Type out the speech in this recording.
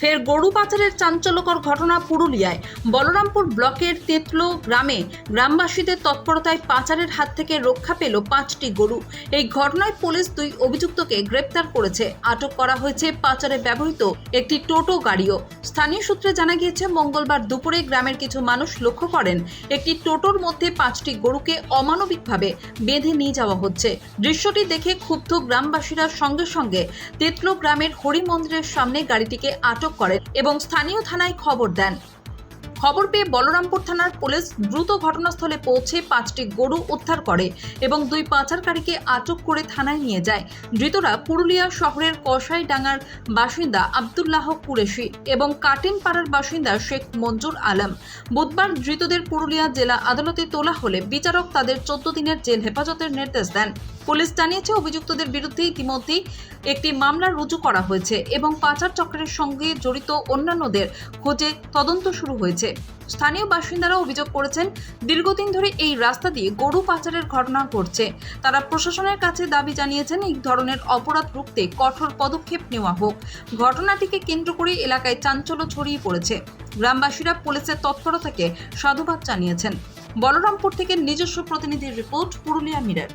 ফের গরু পাচারের চাঞ্চল্যকর ঘটনা পুরুলিয়ায়। বলরামপুর ব্লকের তেতলো গ্রামে গ্রামবাসীদের তৎপরতায় পাচারের হাত থেকে রক্ষা পেল পাঁচটি গরু। এই ঘটনায় পুলিশ দুই অভিযুক্তকে গ্রেপ্তার করেছে। আটক করা হয়েছে পাচারে ব্যবহৃত একটি টোটো গাড়িও। স্থানীয় সূত্রে জানা গিয়েছে, মঙ্গলবার দুপুরে গ্রামের কিছু মানুষ লক্ষ্য করেন, একটি টোটোর মধ্যে পাঁচটি গরুকে অমানবিকভাবে বেঁধে নিয়ে যাওয়া হচ্ছে। দৃশ্যটি দেখে ক্ষুব্ধ গ্রামবাসীরা সঙ্গে সঙ্গে তেতলো গ্রামের হরি মন্দিরের সামনে গাড়িটিকে আটক করেন এবং স্থানীয় থানায় খবর দেন। খবর পেয়ে বলরামপুর থানার পুলিশ দ্রুত ঘটনাস্থলে পৌঁছে পাঁচটি গরু উদ্ধার করে এবং দুই পাচারকারীকে আটক করে থানায় নিয়ে যায়। ধৃতরা পুরুলিয়া শহরের কসাইডাঙ্গার বাসিন্দা আবদুল্লাহ কুরেশি এবং কাটিনপাড়ার বাসিন্দা শেখ মঞ্জুর আলম। বুধবার ধৃতদের পুরুলিয়া জেলা আদালতে তোলা হলে বিচারক তাদের চোদ্দ দিনের জেল হেফাজতের নির্দেশ দেন। পুলিশ জানিয়েছে, অভিযুক্তদের বিরুদ্ধে ইতিমধ্যেই একটি মামলা রুজু করা হয়েছে এবং পাচার চক্রের সঙ্গে জড়িত অন্যান্যদের খোঁজে তদন্ত শুরু হয়েছে। স্থানীয় বাসিন্দারা অভিযোগ করেছেন, দীর্ঘদিন ধরে এই রাস্তা দিয়ে গরু পাচারের ঘটনা ঘটছে। তারা প্রশাসনের কাছে দাবি জানিয়েছেন, এই ধরনের অপরাধ রুখতে কঠোর পদক্ষেপ নেওয়া হোক। ঘটনাটিকে কেন্দ্র করে এলাকায় চাঞ্চল্য ছড়িয়ে পড়েছে। গ্রামবাসীরা পুলিশের তৎপরতাকে সাধুবাদ জানিয়েছেন। বলরামপুর থেকে নিজস্ব প্রতিনিধির রিপোর্ট, পুরুলিয়া মিরর।